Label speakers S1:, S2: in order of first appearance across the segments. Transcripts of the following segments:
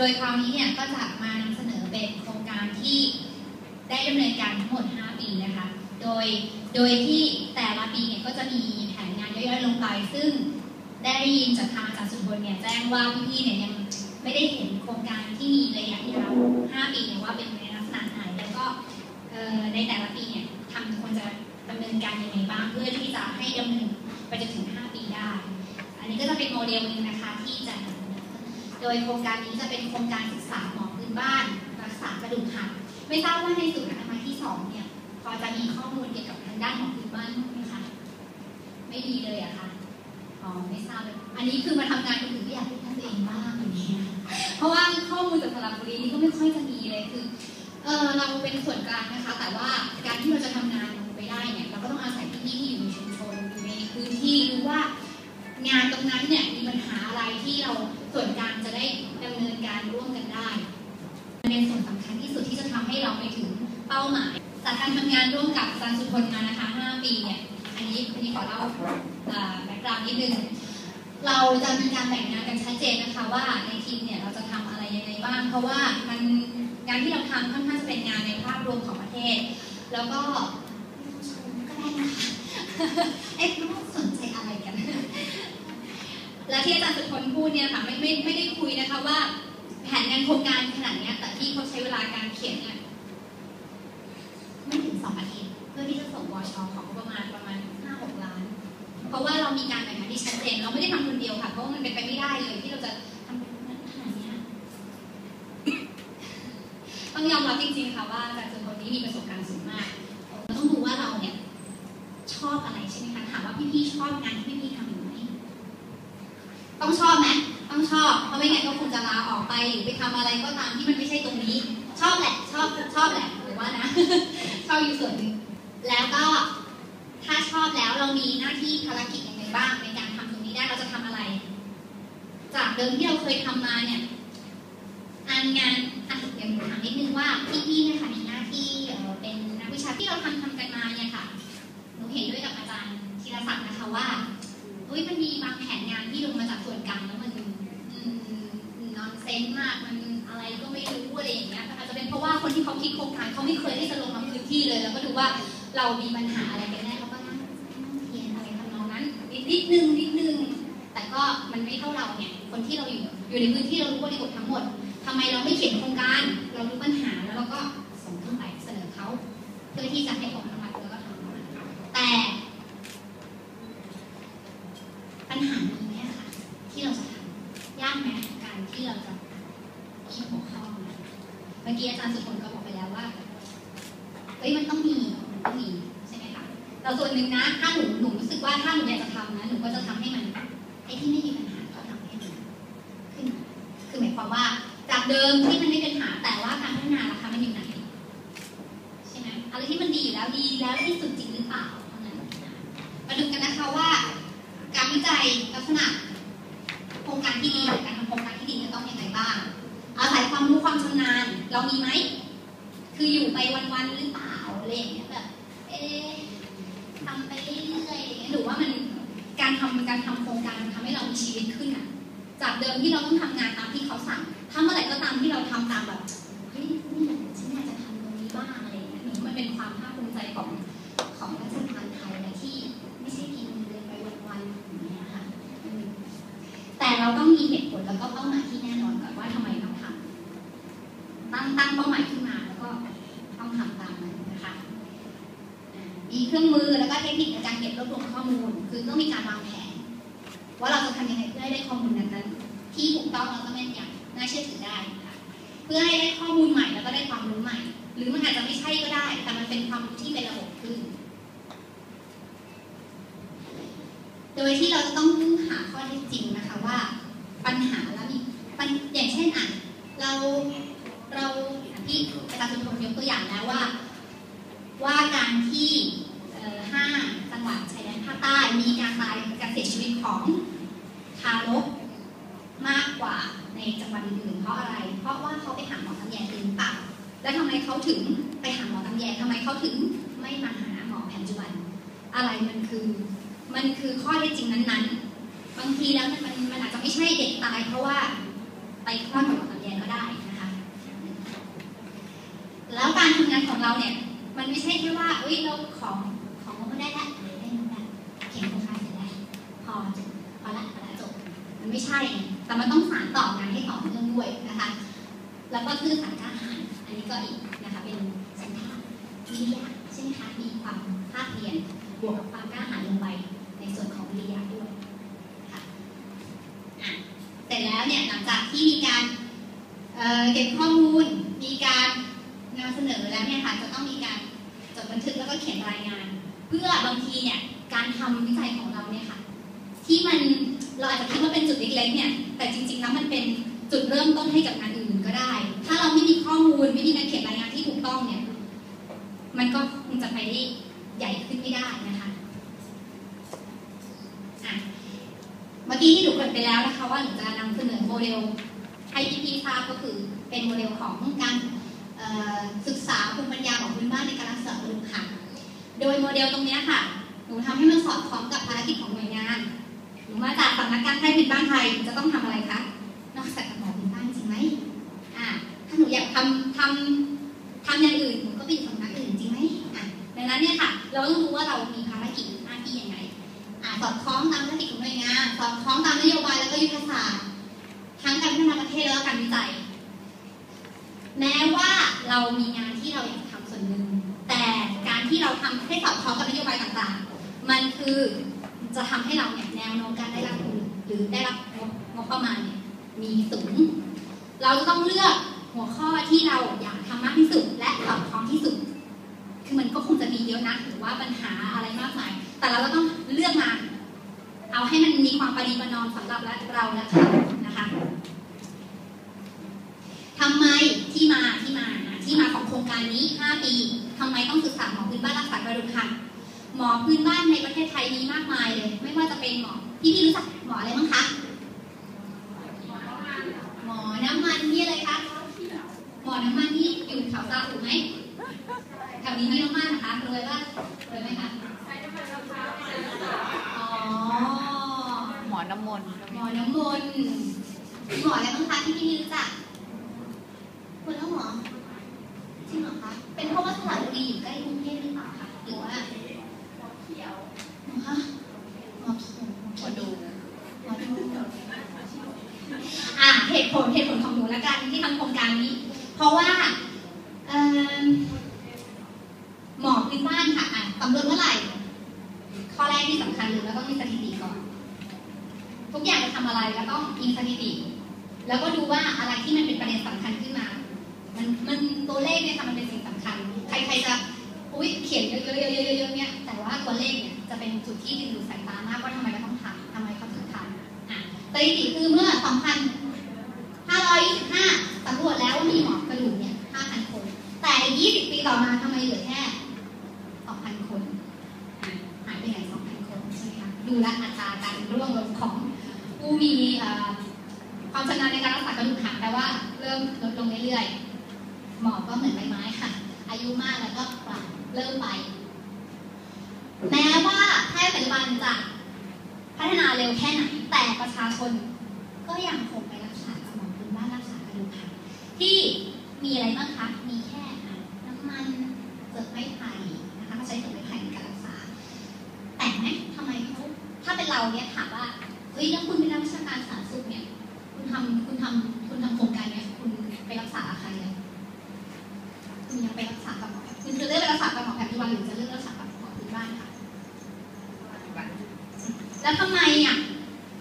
S1: ดยคราวนี้เนี่ยก็จะมานำเสนอเป็นโครงการที่ได้ดำเนินการทั้งหมด 5 ปีนะคะ โดย โดยที่แต่ละปีเนี่ยก็จะมีแผนงานย่อยๆลงไป ซึ่งได้ยินจากทางอาจารย์สุพลเนี่ยแจ้งว่าพี่ๆเนี่ยยังไม่ได้เห็นโครงการที่มีระยะยาว 5 ปีเนี่ยว่าเป็นในลักษณะไหน แล้วก็ในแต่ละปีเนี่ยทำควรจะดำเนินการยังไงบ้างเพื่อที่จะให้ดำเนินไปจนถึง 5 ปีได้ อันนี้ก็จะเป็นโมเดลหนึ่งนะคะที่จะ โดยโครงการนี้จะเป็นโครงการศึกษาหมอพื้นบ้านรักษากระดูกหักไม่ทราบว่าในศูนย์อนามัยที่สองเนี่ยพอจะมีข้อมูลเกี่ยวกับทางด้านหมอพื้นบ้านบ้างไหมคะไม่ดีเลยอะคะอ๋อไม่ทราบเลยอันนี้คือมาทำงานคนอื่นก็อยากให้ท่านตัวเองบ้างอย่างเงี้ยเพราะว่าข้อมูลจากสระบุรีนี่ก็ไม่ค่อยจะมีเลยคือเออเราเป็นส่วนกลางนะคะ แต่ว่าการที่เราจะทำงานไปได้เนี่ยเราก็ต้องอาศัยพี่ๆที่อยู่ในชุมชนอยู่ในพื้นที่รู้ว่างานตรงนั้นเนี่ยมีปัญหาอะไรที่เราส่วนกลาง ได้ดำเนินการร่วมกันได้เป็นส่วนสำคัญที่สุดที่จะทำให้เราไปถึงเป้าหมาย จากการทำงานร่วมกับอาจารย์สุพลมานะคะ 5 ปีเนี่ย อันนี้อันนี้ขอเล่าแบ็กกราวน์นิดนึง เราจะมีการแบ่งงานกันชัดเจนนะคะว่าในทีมเนี่ยเราจะทำอะไรยังไงบ้าง เพราะว่ามันงานที่เราทำค่อนข้างจะเป็นงานในภาพรวมของประเทศ แล้วก็ชมก็ได้นะคะเอ๊ะน้องสนใจ และที่อาจารย์สุพลพูดเนี่ยค่ะไม่ไม่ไม่ได้คุยนะคะว่า แผนงานโครงการขนาดเนี้ยแต่ที่เขาใช้เวลาการเขียนเนี่ยไม่ถึงสองอาทิตย์เพื่อที่จะส่งวชของประมาณประมาณห้าหกล้าน เพราะว่าเรามีการแบ่งงานที่ชัดเจนเราไม่ได้ทำคนเดียวค่ะเพราะมันเป็นไปไม่ได้เลยที่เราจะทำขนาดเนี้ยต้องยอมรับจริงๆค่ะว่าอาจารย์สุพลนี้มีประสบการณ์สูงมากเราต้องดูว่าเราเนี่ยชอบอะไรใช่ไหมคะถามว่าพี่ๆชอบงานที่พี่ ต้องชอบไหมต้องชอบเพราะไม่งั้นก็คงจะลาออกไปหรือไปทำอะไรก็ตามที่มันไม่ใช่ตรงนี้ ชอบแหละชอบชอบแหละหรือว่านะชอบอยู่ส่วนนึงแล้วก็ถ้าชอบแล้วเรามีหน้าที่ภารกิจยังไงบ้างในการทำตรงนี้ได้เราจะทำอะไร จากเดิมที่เราเคยทำมาเนี่ยอันงานอะเดี๋ยวหนูถามนิดนึงว่าพี่ๆเนี่ยค่ะมีหน้าที่เป็นนักวิชาที่เราทำทำกันมาเนี่ยค่ะหนูเห็นด้วยกับอาจารย์ธีรศักดิ์นะคะว่า เฮ้ยมันมีบางแผนงานที่ลงมาจากส่วนกลางแล้วมันนอนเซนมากมันอะไรก็ไม่รู้อะไรอย่างเงี้ยอาจจะเป็นเพราะว่าคนที่เขาคิดโครงการเขาไม่เคยที่จะลงมาพื้นที่เลย แล้วก็ดูว่าเรามีปัญหาอะไรกันแน่เขาก็นั่งนั่งเทียนอะไรทำนองนั้นนิดนึงนิดนึงแต่ก็มันไม่เท่าเราเนี่ยคนที่เราอยู่อยู่ในพื้นที่เรารู้บริบททั้งหมดทำไมเราไม่เขียนโครงการ เรารู้ปัญหาแล้วเราก็ส่งขึ้นไปเสนอเขาเพื่อที่จะให้เขาอนุมัติแล้วก็ทำออกมาแต่ ปัญหานี้เนี่ยค่ะ ที่เราจะทำยากไหม การที่เราจะคิดหัวข้อเมื่อกี้อาจารย์สุพลก็บอกไปแล้วว่าเฮ้ยมันต้องมีมันต้องมีใช่ไหมคะเราส่วนหนึ่งนะถ้าหนูหนูรู้สึกว่าถ้าหนูอยากจะทำนะหนูก็จะทำให้มันไอ้ที่ไม่มีปัญหาก็ทำให้มันขึ้นคือหมายความว่าจากเดิมที่มันไม่เป็นปัญหาแต่ว่าการพัฒนาราคามันอยู่ไหนใช่ไหมอะไรที่มันดีอยู่แล้วดีแล้วที่สุดจริงหรือเปล่าเท่านั้นมาดูกันนะคะว่า การวิจัยลักษณะโครงการที่ดี เรามีไหม คืออยู่ไปวันๆหรือเปล่าอะไรอย่างเงี้ยแบบเอ๊ทำไปเรื่อยๆอย่างเงี้ยหรือว่ามันการทำการทำโครงการมันทำให้เรามีชีวิตขึ้นอะ จากเดิมที่เราต้องทำงานตามที่เขาสั่งถ้าเมื่อไหร่ก็ตามที่เราทำตามแบบเฮ้ยนี่ฉันอยากจะทำตรงนี้บ้างอะไรอย่างเงี้ยหนูว่มันเป็นความภาคภูมิใจของของราช ต้องมีการวางแผน ว่าเราจะทำยังไงเพื่อให้ได้ข้อมูลนั้นๆที่ถูกต้องแล้วก็แม่นยำน่าเชื่อถือได้นะคะเพื่อให้ได้ข้อมูลใหม่แล้วก็ได้ความรู้ใหม่ หรือมันอาจจะไม่ใช่ก็ได้ แต่มันเป็นความรู้ที่เป็นระบบขึ้น โดยที่เราจะต้องหาข้อเท็จจริงนะคะว่า ปัญหาแล้วมีอย่างเช่นอะเราเราที่อาจารย์สุนทรยกตัวอย่างแล้วว่า ว่าการที่ห้าจังหวัดชายแดาคใต้มีการตายการเสียชีวิตของทารกมากกว่าในจังหวัดอื่นๆเพราะอะไร เพราะว่าเขาไปหาหมอตำแยจริงหรือเปล่าแล้วทำไมเขาถึงไปหาหมอตำแยทำไมเขาถึงไม่มาหาหมอแผนปัจจุบัน อะไรมันคือมันคือข้อเท็จจริงนั้นๆ บางทีแล้วมันมันอาจจะไม่ใช่เด็กตาย เพราะว่าไปคลอดกับหมอตำแยก็ได้นะคะ แล้วการทำงานของเราเนี่ยมันไม่ใช่แค่ว่าเอ้ยเราของของมันได้แล้วได้แล้ว จบพอละพอละจบ มันไม่ใช่ แต่มันต้องสานต่องานให้ต่อเนื่องด้วยนะคะ แล้วก็คือสังกล้าหารอันนี้ก็อีกนะคะ เป็นสัญชาติวิทยาใช่ไหมคะ มีความภาคเพียรบวกกับความกล้าหาญลงไปในส่วนของวิทยาด้วยค่ะอะเสร็จแล้วเนี่ยหลังจากที่มีการเเก็บข้อมูล มีการนำเสนอแล้วเนี่ยค่ะ จะต้องมีการจดบันทึกแล้วก็เขียนรายงาน เพื่อบางทีเนี่ยการทำวิจัยของเราเนี่ยค่ะ ที่มันเราอาจจะคิดว่าเป็นจุดเล็กๆเนี่ยแต่จริงๆแล้วมันเป็นจุดเริ่มต้นให้กับงานอื่นก็ได้ ถ้าเราไม่มีข้อมูลไม่มีการเขียนรายงานที่ถูกต้องเนี่ยมันก็คงจะไปได้ใหญ่ขึ้นไม่ได้นะคะอะเมื่อกี้ที่หนูเกริดไปแล้วนะคะว่าหนูจะนำเสนอโมเดลให้พี่ๆทราบก็คือเป็นโมเดลของการศึกษาภูมิปัญญาของพื้นบ้านในการรักษากระดูกหักโดยโมเดลตรงนี้ค่ะ หนูทำให้มันสอดคล้องกับภารกิจของ หนูมาจากสำนักการแพทย์พื้นบ้านไทยจะต้องทำอะไรคะ นอกจากหมอพื้นบ้านจริงไหมอ่าถ้าหนูอยากทำทำทำอย่างอื่นหนูก็ไปอยู่สำนักอื่นจริงไหมอะดังนั้นเนี่ยค่ะ เราต้องรู้ว่าเรามีภารกิจหน้าที่ยังไงอ่าสอดคล้องตามภารกิจของหน่วยงานสอดคล้องตามนโยบายแล้วก็ยุทธศาสตร์ทั้งการพัฒนาประเทศแล้วก็การวิจัย แม้ว่าเรามีงานที่เราอยากทำส่วนหนึ่งแต่การที่เราทำให้สอดคล้องกับนโยบายต่างๆ มันคือ จะทำให้เราเนี่ยแนวโน้มการได้รับทุนหรือได้รับงบงประมาณเนี่ยมีสูง เราจะต้องเลือกหัวข้อที่เราอยากทำมากที่สุด และสอดคล้องที่สุด คือมันก็คงจะมีเยอะนะหรือว่าปัญหาอะไรมากมาย แต่เราก็ต้องเลือกมา เอาให้มันมีความปฏิบัตินอมสำหรับเราและเขานะคะทำไมที่มาที่มานะที่มาของโครงการนี้ 5 ปีทำไมต้องศึกษาหมอพื้นบ้านรักษากระดูกหัก หมอพื้นบ้านในประเทศไทยมีมากมายเลย ไม่ว่าจะเป็นหมอพี่พี่ๆรู้จักหมออะไรบ้างคะหมอน้ำมันนี่อะไรคะหมอน้ำมันนี่อยู่แถวซาอุไหมแถวนี้มีมากๆนะคะรวยป่ะรวยไหมคะอ๋อ
S2: หมอน้ำมนต์
S1: หมอน้ำมนต์มีหมออะไรบ้างคะที่พี่รู้จักคุณแล้วหมอจริงเหรอคะ เป็นเพราะว่าสระบุรีอยู่ใกล้กรุงเทพหรือเปล่าคะหรือว่าหมอเขียวหมอคะหมอเขียว
S2: หมอดู
S1: หมอดูอะเหตุผลเหตุผ ละกันที่ทำโครงการนี้ เพราะว่าเอิ่มหมอพื้นบ้านค่ะอะสำรวจเมื่อไหร่ ข้อแรกที่สำคัญเลยเราต้องมีสถิติก่อน ทุกอย่างจะทำอะไรแล้วต้องมีสถิติ แล้วก็ดูว่าอะไรที่มันเป็นประเด็นสำคัญขึ้นมา มันมันตัวเลขเนี่ยค่ะมันเป็นสิ่งสำคัญ ใครใครจะอุ้ยเขียนเยอะๆเยอะๆเยอะๆเนี่ยแต่ว่าตัวเลขเนี่ยจะเป็นจุดที่ดึงดูดสายตามากว่าทำไมเราต้องทำทำไมเขาถึงทำอะสถิติคือเมื่อ 2,525สำรวจแล้วว่ามีหมอกระดูกเนี่ย 5,000 คน แต่อีก20 ปี ต่อมาทำไมเหลือแค่2,000คนหายไปไหน2,000คนใช่ไหมคะดูแลวอัตราการร่วงลงของผู้มีความชำนาญในการรักษากระดูกหักแต่ว่าเริ่มลดลงเรื่อยๆหมอก็เหมือนใบไม้ค่ะ อายุมากแล้วก็ปรับเริ่มไป แม้ว่าแพทย์ปัจจุบันจะพัฒนาเร็วแค่ไหน แต่ประชาชนก็ยังคงไปรักษากับหมอพื้นบ้านรักษากระดูกหักที่มีอะไรบ้างคะ มีแค่ เปลือกไม้ไผ่นะคะเขาใช้เปลือกไม้ไผ่ในการรักษา แต่ไหมทำไมเขาถ้าเป็นเราเนี่ยถามว่าเฮ้ยแล้วคุณเป็นนักวิชาการสาธารณสุขเนี่ย คุณทำคุณทำคุณทำโครงการเนี่ยคุณไปรักษาใครเลยคุณยังไปรักษากับหมอคุณจะเลือกไปรักษากับหมอแผนปัจจุบันหรือจะเลือกรักษากับหมอพื้นบ้านคะแล้วทำไมอะ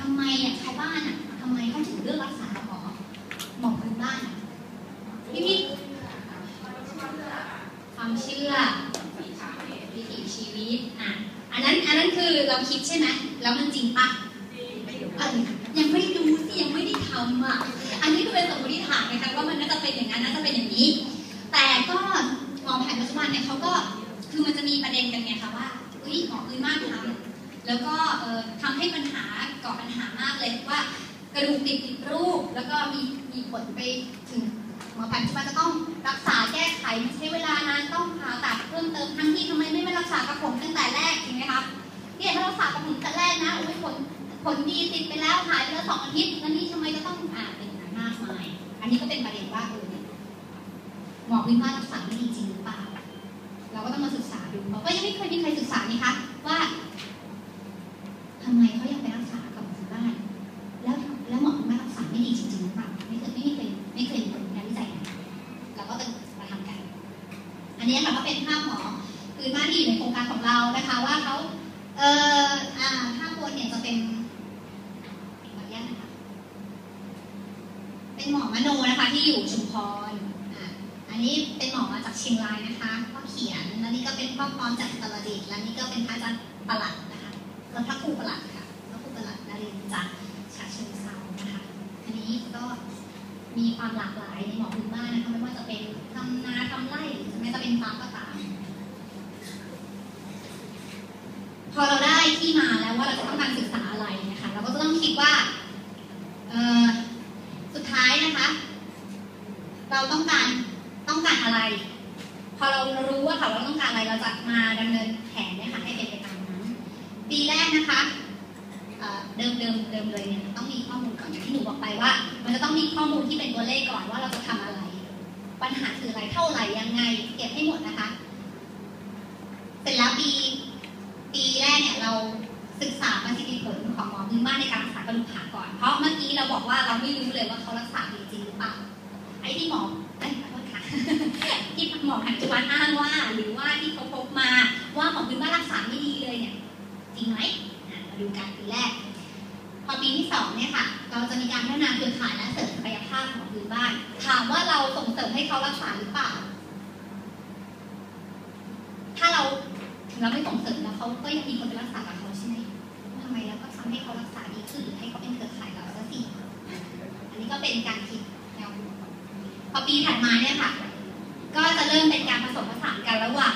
S1: ทำไมอะชาวบ้านอะทำไมเขาถึงเลือกรักษากับหมอหมอพื้นบ้านอะพี่พี่ ความเชื่อวิถีชีวิตอะอันนั้นอันนั้นคือเราคิดใช่ไหมแล้วมันจริงปะเออยังไม่ดูสิยังไม่ได้ทำอะอันนี้คือเป็นสมมติฐานนะคะว่ามันน่าจะเป็นอย่างนั้นน่าจะเป็นอย่างนี้ แต่ก็หมอแผนปัจจุบันเนี่ยเขาก็คือมันจะมีประเด็นกันไงคะว่าเฮ้ยหมอพื้นบ้านทำแล้วก็เอ่อทำให้ปัญหาก่อปัญหามากเลยว่ากระดูกติดผิดรูป แล้วก็มีมีผลไปถึงห มอแผนปัจจุบันจะต้องรักษาแก้ไขมันใช้เวลานานต้องผ่าตัดเพิ่มเติมทั้งที่ทำไมไม่มารักษากับผมตั้งแต่แรกจริงไหมคะเนี่ยถ้าเราฝากกับผมแต่แรกนะอุ้ยผลผลดีติดไปแล้วหายไปแล้วสองอาทิตย์แล้วนี่ทำไมจะต้องอ่านเป็นอย่านมากมาย อันนี้ก็เป็นประเด็นว่าเออหมอพื้นบ้านรักษาไม่ดีจริงหรือเปล่า เราก็ต้องมาศึกษาดูเพราะยังไม่เคยมีใครศึกษานี่คะว่าทำไมเขายังไปรักษากับหมอพื้นบ้าน แล้วแล้วหมอพื้นบ้านรักษาไม่ดีจริงๆหรือเปล่าไม่เคยไม่เคยไม่เคยมีผลงานวิจัยนะเราก็ต้องมาทำกัน อันนี้ค่ะก็เป็นภาพหมอพื้นบ้านที่อยู่ในโครงการของเรานะคะ ว่าเขาเอ่ออ่าภาพบนเนี่ยจะเป็นขออนุญาตนะคะ เป็นหมอมโนนะคะ ที่อยู่ชุมพรอ่าอันนี้ เชียงรายนะคะก็เขียน แล้วนี่ก็เป็นพ่อพร้อมจากอุตรดิตถ์และนี่ก็เป็นพระอาจารย์ประหลัดนะคะแล้วพระครูประหลัดค่ะพระครูประหลัดนรินทร์จากฉะเชิงเทรานะคะอันนี้ก็มีความหลากหลายในหมอพื้นบ้านนะคะไม่ว่าจะเป็นทำนาทำไร่หรือแม้จะเป็นฟาร์มก็ตามพอเราได้ที่มาแล้วว่าเราจะต้องการศึกษาอะไรนะคะเราก็จะต้องคิดว่าเอ่อสุดท้ายนะคะ เราต้องการต้องการอะไร พอเรารู้ว่าค่ะว่าเราต้องการอะไรเราจะมาดำเนินแผนเนี่ยค่ะให้เป็นไปตามนั้นปีแรกนะคะเดิมเดิมเดิมเลยเนี่ยต้องมีข้อมูลก่อนอย่างที่หนูบอกไปว่า มันจะต้องมีข้อมูลที่เป็นตัวเลขก่อนว่าเราจะทำอะไร ปัญหาคืออะไรเท่าไหร่ยังไง เก็บให้หมดนะคะ เสร็จแล้วปีปีแรกเนี่ยเราศึกษาประสิทธิผลของหมอพื้นบ้านในการรักษากระดูกขาก่อน เพราะเมื่อกี้เราบอกว่าเราไม่รู้เลยว่าเขารักษาดีจริงหรือเปล่าไอ้ที่หมอ ที่หมอปัจจุบันอ้างว่า หรือว่าที่เขาพบมาว่าหมอพื้นบ้านรักษาไม่ดีเลยเนี่ยจริงไหมมาดูกันปีแรก พอปีที่สองเนี่ยค่ะ เราจะมีการพัฒนาเครือข่ายและเสริมศักยภาพของพื้นบ้าน ถามว่าเราส่งเสริมให้เขารักษาหรือเปล่า ถ้าเราถึงเราไม่ส่งเสริมแล้วเขาก็ยังมีคนไปรักษากับเขาใช่ไหมทำไมเราก็ทำให้เขารักษาดีขึ้นหรือให้เขาเป็นเครือข่ายเราซะสิอันนี้ก็เป็นการคิด พอปีถัดมาเนี่ยค่ะ ก็จะเริ่มเป็นการผสมผสานกันระหว่าง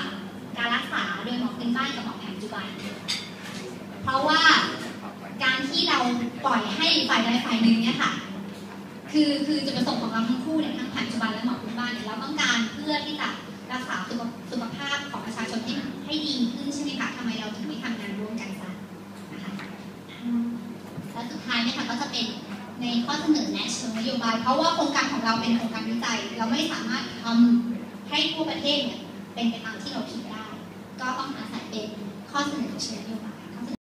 S1: การรักษาโดยหมอพื้นบ้านกับหมอแผนปัจจุบัน เพราะว่าการที่เราปล่อยให้ฝ่ายใดฝ่ายหนึ่งเนี่ยค่ะ คือคือจุดประสงค์ของเราทั้งคู่เนี่ยทั้งแผนปัจจุบันและหมอพื้นบ้านเนี่ยเราต้องการเพื่อที่จะรักษาสุขสุขภาพของประชาชนให้ให้ดีขึ้นใช่ไหมคะทำไมเราถึงไม่ทำงานร่วมกันซะนะคะและสุดท้ายเนี่ยค่ะก็จะเป็น ในข้อเสนอแนะเชิงนโยบาย เพราะว่าโครงการของเราเป็นโครงการวิจัย เราไม่สามารถทำให้ทั่วประเทศเนี่ยเป็นไปตามที่เราคิดได้ ก็ต้องอาศัยเป็นข้อเสนอเชิงนโยบาย